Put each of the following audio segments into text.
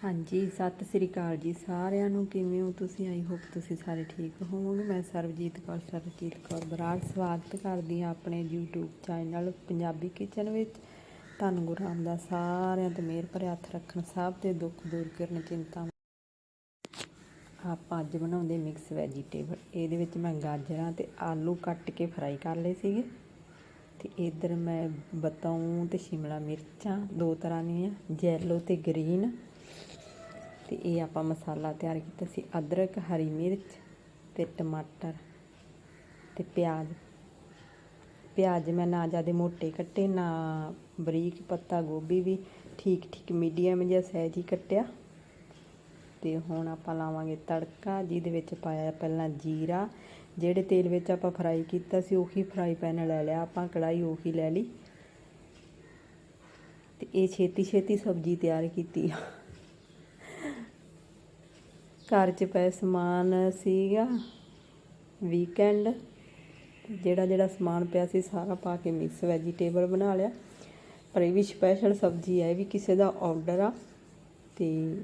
ਹਾਂਜੀ, ਸਤਿ ਸ੍ਰੀ ਅਕਾਲ ਜੀ ਸਾਰਿਆਂ ਨੂੰ। ਕਿਵੇਂ ਹੋ ਤੁਸੀਂ? ਆਈ ਹੋਪ ਤੁਸੀਂ ਸਾਰੇ ਠੀਕ ਹੋਵੋਗੇ। ਮੈਂ ਸਰਬਜੀਤ ਕੌਰ ਸਰਬਜੀਤ ਕੌਰ ਬਰਾੜ। ਸਵਾਗਤ ਕਰਦੀ ਹਾਂ ਆਪਣੇ YouTube ਚੈਨਲ ਪੰਜਾਬੀ ਕਿਚਨ ਵਿੱਚ। ਧੰਨ ਗੁਰੂ ਰਾਮਦਾਸ ਸਾਰਿਆਂ ਤੇ ਮਿਹਰ ਭਰੇ ਹੱਥ ਰੱਖਣ, ਸਭ ਦੇ ਦੁੱਖ ਦੂਰ ਕਰਨ ਚਿੰਤਾ। ਆਪਾਂ ਅੱਜ ਬਣਾਉਂਦੇ ਮਿਕਸ ਵੈਜੀਟੇਬਲ ਇਹਦੇ ਵਿੱਚ ਮੈਂ ਗਾਜਰਾਂ ਤੇ ਆਲੂ ਕੱਟ ਕੇ ਫਰਾਈ ਕਰ ਲਏ ਸੀਗੇ। ਤੇ ਇਧਰ ਮੈਂ ਬਤਾਉਂ ਤੇ ਸ਼ਿਮਲਾ ਮਿਰਚਾਂ, ਦੋ ਤਰ੍ਹਾਂ ਦੀਆਂ ਜੈਲੋ ਤੇ ਗ੍ਰੀਨ ਤੇ ਇਹ ਆਪਾਂ ਮਸਾਲਾ ਤਿਆਰ ਕੀਤਾ ਸੀ, ਅਦਰਕ, ਹਰੀ ਮਿਰਚ ਤੇ ਟਮਾਟਰ ਤੇ ਪਿਆਜ਼। ਪਿਆਜ਼ ਮੈਂ ਨਾ ਜ਼ਿਆਦਾ ਮੋਟੇ ਕੱਟੇ, ਨਾ ਬਰੀਕ ਪੱਤਾ, ਗੋਭੀ ਵੀ ਠੀਕ ਠੀਕ ਮੀਡੀਅਮ ਜਿਹਾ ਸਾਈਜ਼ ਹੀ ਕੱਟਿਆ। ਤੇ ਹੁਣ ਆਪਾਂ ਲਾਵਾਂਗੇ ਤੜਕਾ, ਜਿਹਦੇ ਵਿੱਚ ਪਾਇਆ ਪਹਿਲਾਂ ਜੀਰਾ, ਜਿਹੜੇ ਤੇਲ ਵਿੱਚ ਆਪਾਂ ਫਰਾਈ ਕੀਤਾ ਸੀ, ਉਹੀ ਫਰਾਈ ਪੈਨ ਲੈ ਲਿਆ ਆਪਾਂ ਕੜਾਈ ਉਹੀ ਲੈ ਲਈ। ਤੇ ਇਹ ਛੇਤੀ ਛੇਤੀ ਸਬਜ਼ੀ ਤਿਆਰ ਕੀਤੀ ਆ। ਘਰ 'ਚ ਪਏ ਸਮਾਨ ਸੀਗਾ ਵੀਕਐਂਡ ਜਿਹੜਾ ਜਿਹੜਾ ਸਮਾਨ ਪਿਆ ਸੀ ਸਾਰਾ ਪਾ ਕੇ ਮਿਕਸ ਵੈਜੀਟੇਬਲ ਬਣਾ ਲਿਆ। ਪਰ ਇਹ ਵੀ ਸਪੈਸ਼ਲ ਸਬਜ਼ੀ ਹੈ ਇਹ ਵੀ ਕਿਸੇ ਦਾ ਆਰਡਰ ਆ, ਤੇ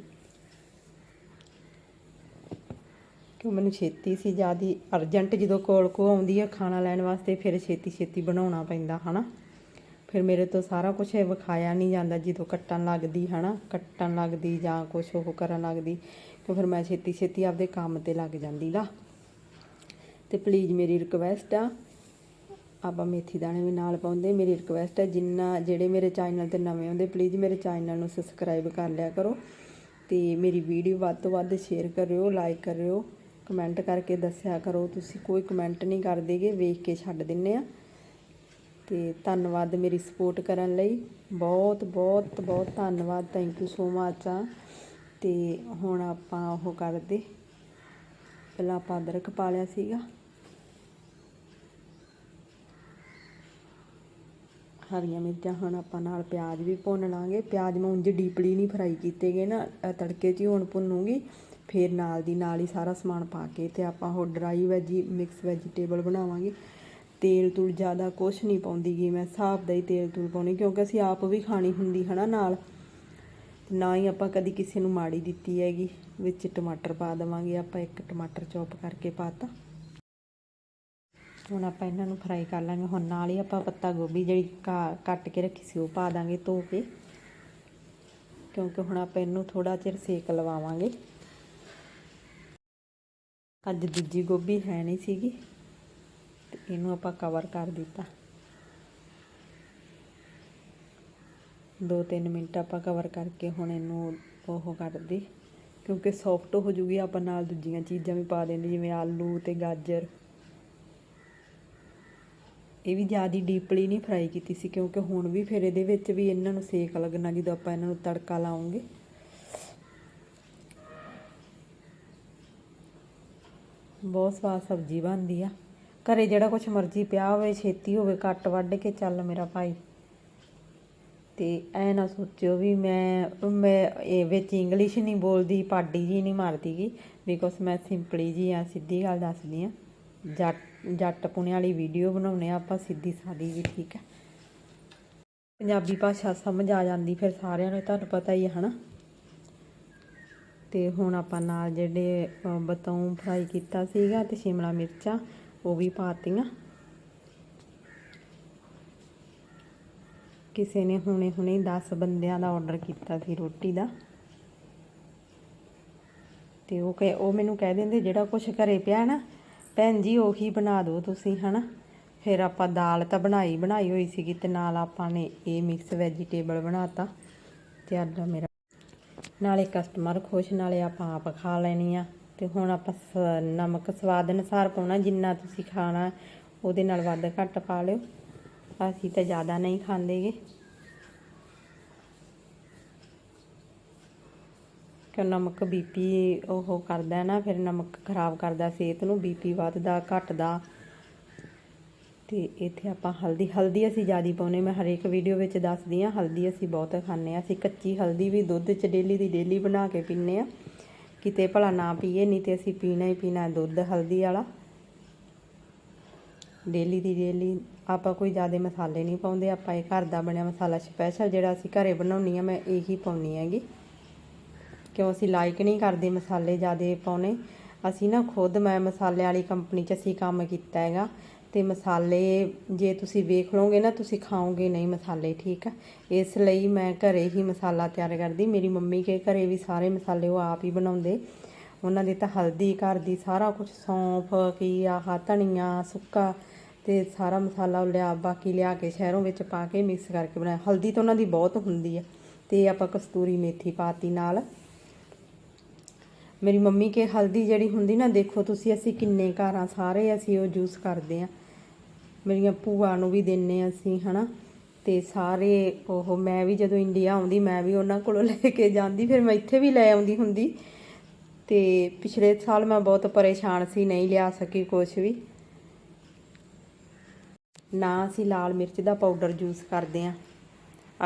ਕਿਉਂ ਮੈਨੂੰ ਛੇਤੀ ਸੀ ਜਿਆਦੀ ਅਰਜੈਂਟ ਜਦੋਂ ਕੋਲ ਕੋ ਆਉਂਦੀ ਆ ਖਾਣਾ ਲੈਣ ਵਾਸਤੇ, ਫਿਰ ਛੇਤੀ ਛੇਤੀ ਬਣਾਉਣਾ ਪੈਂਦਾ, ਹਨਾ? ਫਿਰ ਮੇਰੇ ਤੋਂ ਸਾਰਾ ਕੁਝ ਵਿਖਾਇਆ ਨਹੀਂ ਜਾਂਦਾ ਜਦੋਂ ਕੱਟਣ ਲੱਗਦੀ, ਹਨਾ? ਕੱਟਣ ਲੱਗਦੀ ਜਾਂ ਕੁਝ ਉਹ ਕਰਨ ਲੱਗਦੀ, ਤੇ ਫਿਰ ਮੈਂ ਛੇਤੀ ਛੇਤੀ ਆਪਦੇ ਕੰਮ ਤੇ ਲੱਗ ਜਾਂਦੀ ਲਾ। ਤੇ ਪਲੀਜ਼ ਮੇਰੀ ਰਿਕਵੈਸਟ ਆ, ਆਪਾਂ ਮੇਥੀ ਦਾਣੇ ਵੀ ਨਾਲ ਪਾਉਂਦੇ। ਮੇਰੀ ਰਿਕਵੈਸਟ ਹੈ ਜਿੰਨਾ ਜਿਹੜੇ ਮੇਰੇ ਚੈਨਲ ਤੇ ਨਵੇਂ ਆਉਂਦੇ ਪਲੀਜ਼ ਮੇਰੇ ਚੈਨਲ ਨੂੰ ਸਬਸਕ੍ਰਾਈਬ ਕਰ ਲਿਆ ਕਰੋ। ਤੇ ਮੇਰੀ ਵੀਡੀਓ ਵੱਧ ਤੋਂ ਵੱਧ ਸ਼ੇਅਰ ਕਰਿਓ ਲਾਈਕ ਕਰਿਓ ਕਮੈਂਟ ਕਰਕੇ ਦੱਸਿਆ ਕਰੋ। ਤੁਸੀਂ ਕੋਈ ਕਮੈਂਟ ਨਹੀਂ ਕਰਦੇਗੇ ਵੇਖ ਕੇ ਛੱਡ ਦਿੰਨੇ ਆ। ਤੇ ਧੰਨਵਾਦ ਮੇਰੀ ਸਪੋਰਟ ਕਰਨ ਲਈ। ਬਹੁਤ ਬਹੁਤ ਬਹੁਤ ਧੰਨਵਾਦ। ਥੈਂਕ ਯੂ ਸੋ ਮਚ ਆ। ਤੇ ਹੁਣ ਆਪਾਂ ਉਹ ਕਰਦੇ। ਪਹਿਲਾਂ ਆਪਾਂ ਅਦਰਕ ਪਾ ਲਿਆ ਸੀਗਾ। ਹਰੀਆਂ ਮਿਰਚਾਂ ਹੁਣ ਆਪਾਂ ਨਾਲ ਪਿਆਜ਼ ਵੀ ਭੁੰਨ ਲਾਂਗੇ। ਪਿਆਜ਼ ਮੈਂ ਉਂਝ ਡੀਪਲੀ ਨਹੀਂ ਫਰਾਈ ਕੀਤੇ ਗਏ ਨਾ। ਤੜਕੇ 'ਚ ਹੀ ਹੁਣ ਭੁੰਨੂਗੀ। ਫਿਰ ਨਾਲ ਦੀ ਨਾਲ ਹੀ ਸਾਰਾ ਸਮਾਨ ਪਾ ਕੇ ਤੇ ਆਪਾਂ ਉਹ ਡਰਾਈ ਵੈਜੀ ਮਿਕਸ ਵੈਜੀਟੇਬਲ ਬਣਾਵਾਂਗੇ। ਤੇਲ ਤੂਲ ਜ਼ਿਆਦਾ ਕੁਛ ਨਹੀਂ ਪਾਉਂਦੀ ਗੀ, ਮੈਂ ਹਿਸਾਬ ਦਾ ਹੀ ਤੇਲ ਤੂਲ ਪਾਉਣੀ ਕਿਉਂਕਿ ਅਸੀਂ ਆਪ ਵੀ ਖਾਣੀ ਹੁੰਦੀ ਹਨਾ ਨਾਲ। ਨਾ ਹੀ ਆਪਾਂ ਕਦੀ ਕਿਸੇ ਨੂੰ ਮਾੜੀ ਦਿੱਤੀ ਹੈਗੀ, ਵਿੱਚ ਟਮਾਟਰ ਪਾ ਦੇਵਾਂਗੇ, ਆਪਾਂ ਇੱਕ ਟਮਾਟਰ ਚੌਪ ਕਰਕੇ ਪਾਤਾ। ਹੁਣ ਆਪਾਂ ਇਹਨਾਂ ਨੂੰ ਫਰਾਈ ਕਰ ਲਾਂਗੇ, ਹੁਣ ਨਾਲ ਹੀ ਆਪਾਂ ਪੱਤਾ ਗੋਭੀ ਜਿਹੜੀ ਕਾ- ਕੱਟ ਕੇ ਰੱਖੀ ਸੀ, ਉਹ ਪਾ ਦਾਂਗੇ ਧੋ ਕੇ। ਕਿਉਂਕਿ ਹੁਣ ਆਪਾਂ ਇਹਨੂੰ ਥੋੜਾ ਚਿਰ ਸੇਕ ਲਵਾਵਾਂਗੇ। ਅੱਜ ਦੂਜੀ ਗੋਭੀ ਹੈ ਨਹੀਂ ਸੀਗੀ। ਇਹਨੂੰ ਆਪਾਂ ਕਵਰ ਕਰ ਦਿੱਤਾ। 2-3 ਮਿੰਟ ਆਪਾਂ ਕਵਰ ਕਰਕੇ ਹੁਣ ਇਹਨੂੰ ਉਹ ਕਰਦੇ। ਕਿਉਂਕਿ ਸੌਫਟ ਹੋ ਜੂਗੀ, ਆਪਾਂ ਨਾਲ ਦੂਜੀਆਂ ਚੀਜ਼ਾਂ ਵੀ ਪਾ ਦਿੰਦੇ, ਜਿਵੇਂ ਆਲੂ ਤੇ ਗਾਜਰ। ਇਹ ਵੀ ਜ਼ਿਆਦਾ ਡੀਪਲੀ ਨਹੀਂ ਫਰਾਈ ਕੀਤੀ ਸੀ, ਕਿਉਂਕਿ ਹੁਣ ਵੀ ਫਿਰ ਇਹਦੇ ਵਿੱਚ ਵੀ ਇਹਨਾਂ ਨੂੰ ਸੇਕ ਲੱਗਣਾ, ਜਦੋਂ ਆਪਾਂ ਇਹਨਾਂ ਨੂੰ ਤੜਕਾ ਲਾਉਂਗੇ। ਬਹੁਤ ਸਵਾਦ ਸਬਜ਼ੀ ਬਣਦੀ ਆ। ਘਰੇ ਜਿਹੜਾ ਕੁਝ ਮਰਜ਼ੀ ਪਿਆ ਹੋਵੇ ਛੇਤੀ ਹੋਵੇ ਕੱਟ ਵੱਢ ਕੇ ਚੱਲ ਮੇਰਾ ਭਾਈ। ਤੇ ਐ ਨਾ ਸੋਚਿਓ ਵੀ ਮੈਂ ਮੈਂ ਇਹ ਵਿੱਚ ਇੰਗਲਿਸ਼ ਨਹੀਂ ਬੋਲਦੀ ਪਾਡੀ ਜੀ ਨਹੀਂ ਮਾਰਦੀਗੀ ਬਿਕੋਜ਼ ਮੈਂ ਸਿੰਪਲੀ ਜੀ ਆ ਸਿੱਧੀ ਗੱਲ ਦੱਸਦੀ ਆ। ਜੱਟ ਜੱਟ ਪੁਣੇ ਵਾਲੀ ਵੀਡੀਓ ਬਣਾਉਣੇ ਆ ਆਪਾਂ ਸਿੱਧੀ ਸਾਦੀ ਜੀ ਠੀਕ ਹੈ ਪੰਜਾਬੀ ਭਾਸ਼ਾ ਸਮਝ ਆ ਜਾਂਦੀ ਫਿਰ ਸਾਰਿਆਂ ਨੂੰ ਤੁਹਾਨੂੰ ਪਤਾ ਹੀ ਹੈ ਹਨਾ? ਤੇ ਹੁਣ ਆਪਾਂ ਨਾਲ ਜਿਹੜੇ ਅ, ਬਤਾਉਂ ਫਰਾਈ ਕੀਤਾ ਸੀਗਾ ਤੇ ਸ਼ਿਮਲਾ ਮਿਰਚਾਂ ਉਹ ਵੀ ਪਾਤੀਆਂ। ਕਿਸੇ ਨੇ ਹੁਣੇ ਹੁਣੇ 10 ਬੰਦਿਆਂ ਦਾ ਆਰਡਰ ਕੀਤਾ ਸੀ ਰੋਟੀ ਦਾ। ਤੇ ਉਹ ਕਹੇ, ਉਹ ਮੈਨੂੰ ਕਹਿ ਦਿੰਦੇ, ਜਿਹੜਾ ਕੁਝ ਘਰੇ ਪਿਆ ਨਾ, ਭੈਣ ਜੀ, ਉਹੀ ਬਣਾ ਦਿਓ ਤੁਸੀਂ, ਹਨਾ? ਫਿਰ ਆਪਾਂ ਦਾਲ ਤਾਂ ਬਣਾਈ ਬਣਾਈ ਹੋਈ ਸੀਗੀ ਤੇ ਨਾਲ ਆਪਾਂ ਨੇ ਇਹ ਮਿਕਸ ਵੈਜੀਟੇਬਲ ਬਣਾਤਾ ਤੇ ਅੱਜ ਮੇਰਾ, ਨਾਲੇ ਕਸਟਮਰ ਖੁਸ਼, ਨਾਲੇ ਆਪਾਂ ਆਪ ਖਾ ਲੈਣੀ ਆ। ਤੇ ਹੁਣ ਆਪਾਂ ਸ- ਨਮਕ ਸਵਾਦ ਅਨੁਸਾਰ ਪਾਉਣਾ, ਜਿੰਨਾ ਤੁਸੀਂ ਖਾਣਾ, ਉਹਦੇ ਨਾਲ ਵੱਧ ਘੱਟ ਪਾ ਲਿਓ। ਅਸੀਂ ਤਾਂ ਜ਼ਿਆਦਾ ਨਹੀਂ ਖਾਂਦੇਗੇ। ਕਿ ਨਮਕ ਬੀਪੀ ਉਹ ਕਰਦਾ ਨਾ, ਫਿਰ ਨਮਕ ਖਰਾਬ ਕਰਦਾ, ਸਿਹਤ ਨੂੰ ਬੀਪੀ ਵੱਧਦਾ, ਘਟਦਾ। ਤੇ ਇੱਥੇ ਆਪਾਂ ਹਲਦੀ ਹਲਦੀ ਅਸੀਂ ਜ਼ਿਆਦਾ ਪਾਉਨੇ ਮੈਂ ਹਰੇਕ ਵੀਡੀਓ ਵਿੱਚ ਦੱਸਦੀ ਆ ਹਲਦੀ ਅਸੀਂ ਬਹੁਤ ਖਾਂਦੇ ਆ ਅਸੀਂ ਕੱਚੀ ਹਲਦੀ ਵੀ ਦੁੱਧ 'ਚ ਡੇਲੀ ਦੀ ਡੇਲੀ ਬਣਾ ਕੇ ਪੀਂਦੇ ਆ ਕਿਤੇ ਭਲਾ ਨਾ ਪੀਏ, ਨਹੀਂ ਤੇ ਅਸੀਂ ਪੀਣਾ ਹੀ ਪੀਣਾ ਦੁੱਧ ਹਲਦੀ ਵਾਲਾ। ਡੇਲੀ ਦੀ ਡੇਲੀ ਆਪਾਂ ਕੋਈ ਜ਼ਿਆਦਾ ਮਸਾਲੇ ਨਹੀਂ ਪਾਉਂਦੇ, ਆਪਾਂ ਇਹ ਘਰ ਦਾ ਬਣਿਆ ਮਸਾਲਾ ਸਪੈਸ਼ਲ ਜਿਹੜਾ ਅਸੀਂ ਘਰੇ ਬਣਾਉਣੀ ਆ ਮੈਂ ਇਹੀ ਪਾਉਣੀ ਹੈਗੀ। ਕਿਉਂ ਅਸੀਂ ਲਾਈਕ ਨਹੀਂ ਕਰਦੇ ਮਸਾਲੇ ਜ਼ਿਆਦਾ ਪਾਉਣੇ। ਅਸੀਂ ਨਾ ਖੁਦ ਮੈਂ ਮਸਾਲੇ ਵਾਲੀ ਕੰਪਨੀ 'ਚ ਅਸੀਂ ਕੰਮ ਕੀਤਾ ਹੈਗਾ। ਤੇ ਮਸਾਲੇ ਜੇ ਤੁਸੀਂ ਵੇਖ ਲਓਗੇ ਨਾ, ਤੁਸੀਂ ਖਾਓਗੇ ਨਹੀਂ ਮਸਾਲੇ, ਠੀਕ ਆ? ਇਸ ਲਈ ਮੈਂ ਘਰੇ ਹੀ ਮਸਾਲਾ ਤਿਆਰ ਕਰਦੀ। ਮੇਰੀ ਮੰਮੀ ਕੇ ਘਰੇ ਵੀ ਸਾਰੇ ਮਸਾਲੇ ਉਹ ਆਪ ਹੀ ਬਣਾਉਂਦੇ। ਉਹਨਾਂ ਦੀ ਤਾਂ ਹਲਦੀ, ਘਰ ਦੀ ਸਾਰਾ ਕੁਝ ਸੌਂਫ ਕੀ ਆਹ ਧਨੀਆ ਸੁੱਕਾ ਤੇ ਸਾਰਾ ਮਸਾਲਾ ਉਹ ਲਿਆ, ਬਾਕੀ ਲਿਆ ਕੇ ਸ਼ਹਿਰੋਂ ਵਿੱਚ ਪਾ ਕੇ ਮਿਕਸ ਕਰਕੇ ਬਣਾਇਆ। ਹਲਦੀ ਤਾਂ ਉਹਨਾਂ ਦੀ ਬਹੁਤ ਹੁੰਦੀ ਆ ਤੇ ਆਪਾਂ ਕਸਤੂਰੀ ਮੇਥੀ ਪਾਤੀ ਨਾਲ। ਮੇਰੀ ਮੰਮੀ ਕੇ ਹਲਦੀ ਜਿਹੜੀ ਹੁੰਦੀ ਨਾ, ਦੇਖੋ ਤੁਸੀਂ ਅਸੀਂ ਕਿੰਨੇ ਘਰਾਂ ਸਾਰੇ ਅਸੀਂ ਉਹ ਜੂਸ ਕਰਦੇ ਆ। ਮੇਰੀਆਂ ਭੂਆ ਨੂੰ ਵੀ ਦਿੰਨੇ ਆ ਅਸੀਂ, ਹਨਾ। ਤੇ ਸਾਰੇ ਉਹ, ਮੈਂ ਵੀ ਜਦੋਂ ਇੰਡੀਆ ਆਉਂਦੀ, ਮੈਂ ਵੀ ਉਹਨਾਂ ਕੋਲੋਂ ਲੈ ਕੇ ਜਾਂਦੀ, ਫਿਰ ਮੈਂ ਇੱਥੇ ਵੀ ਲੈ ਆਉਂਦੀ ਹੁੰਦੀ। ਤੇ ਪਿਛਲੇ ਸਾਲ ਮੈਂ ਬਹੁਤ ਪਰੇਸ਼ਾਨ ਸੀ, ਨਹੀਂ ਲਿਆ ਸਕੀ ਕੁਝ ਵੀ। ਨਾ ਅਸੀਂ ਲਾਲ ਮਿਰਚ ਦਾ ਪਾਊਡਰ ਯੂਜ਼ ਕਰਦੇ ਆ।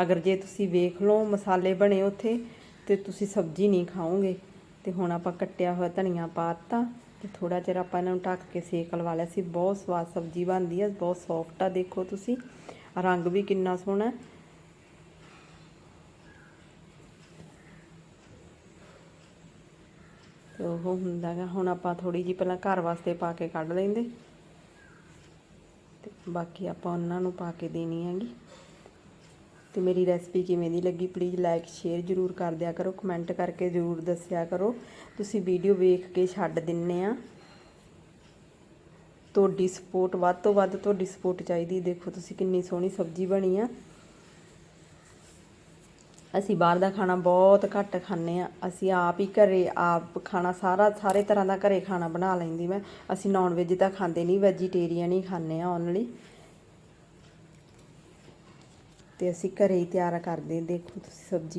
ਅਗਰ ਜੇ ਤੁਸੀਂ ਵੇਖ ਲਓ, ਮਸਾਲੇ ਬਣੇ ਉੱਥੇ, ਤੇ ਤੁਸੀਂ ਸਬਜ਼ੀ ਨਹੀਂ ਖਾਓਗੇ। ਤੇ ਹੁਣ ਆਪਾਂ ਕੱਟਿਆ ਹੋਇਆ ਧਨੀਆ ਪਾਤਾ ਤੇ ਥੋੜਾ ਚਿਰ ਆਪਾਂ ਇਹਨਾਂ ਨੂੰ ਢੱਕ ਕੇ ਸੇਕ ਲਵਾ ਲਿਆ ਸੀ। ਬਹੁਤ ਸਵਾਦ ਸਬਜ਼ੀ ਬਣਦੀ ਹੈ ਬਹੁਤ ਸੌਫਟ ਆ, ਦੇਖੋ ਤੁਸੀਂ। ਰੰਗ ਵੀ ਕਿੰਨਾ ਸੋਹਣਾ ਤੇ ਉਹ ਹੁੰਦਾ ਗਾ ਹੁਣ ਆਪਾਂ ਥੋੜੀ ਜਿਹੀ ਪਹਿਲਾਂ ਘਰ ਵਾਸਤੇ ਪਾ ਕੇ ਕੱਢ ਲੈਂਦੇ। ਤੇ ਬਾਕੀ ਆਪਾਂ ਉਹਨਾਂ ਨੂੰ ਪਾ ਕੇ ਦੇਣੀ ਹੈਗੀ। ਤੇ ਮੇਰੀ ਰੈਸਪੀ ਕਿਵੇਂ ਦੀ ਲੱਗੀ ਪਲੀਜ਼ ਲਾਈਕ ਸ਼ੇਅਰ ਜਰੂਰ ਕਰ ਦਿਆ ਕਰੋ ਕਮੈਂਟ ਕਰਕੇ ਜਰੂਰ ਦੱਸਿਆ ਕਰੋ। ਤੁਸੀਂ ਵੀਡੀਓ ਵੇਖ ਕੇ ਛੱਡ ਦਿੰਨੇ ਆ। ਤੁਹਾਡੀ ਸਪੋਰਟ ਵੱਧ ਤੋਂ ਵੱਧ ਤੁਹਾਡੀ ਸਪੋਰਟ ਚਾਹੀਦੀ। ਦੇਖੋ ਤੁਸੀਂ ਕਿੰਨੀ ਸੋਹਣੀ ਸਬਜ਼ੀ ਬਣੀ ਆ। ਅਸੀਂ ਬਾਹਰ ਦਾ ਖਾਣਾ ਬਹੁਤ ਘੱਟ ਖਾਂਦੇ ਆ। ਅਸੀਂ ਆਪ ਹੀ ਘਰੇ ਆਪ ਖਾਣਾ, ਸਾਰਾ, ਸਾਰੇ ਤਰ੍ਹਾਂ ਦਾ ਘਰੇ ਖਾਣਾ ਬਣਾ ਲੈਂਦੀ ਮੈਂ। ਅਸੀਂ ਨਾਨ ਵੈਜ ਤਾਂ ਖਾਂਦੇ ਨਹੀਂ ਵੈਜੀਟੇਰੀਅਨ ਹੀ ਖਾਂਦੇ ਆ ਓਨਲੀ ਤੇ ਅਸੀਂ ਘਰੇ ਹੀ ਤਿਆਰ ਕਰਦੇ ਦੇਖੋ ਤੁਸੀਂ ਸਬਜ਼ੀ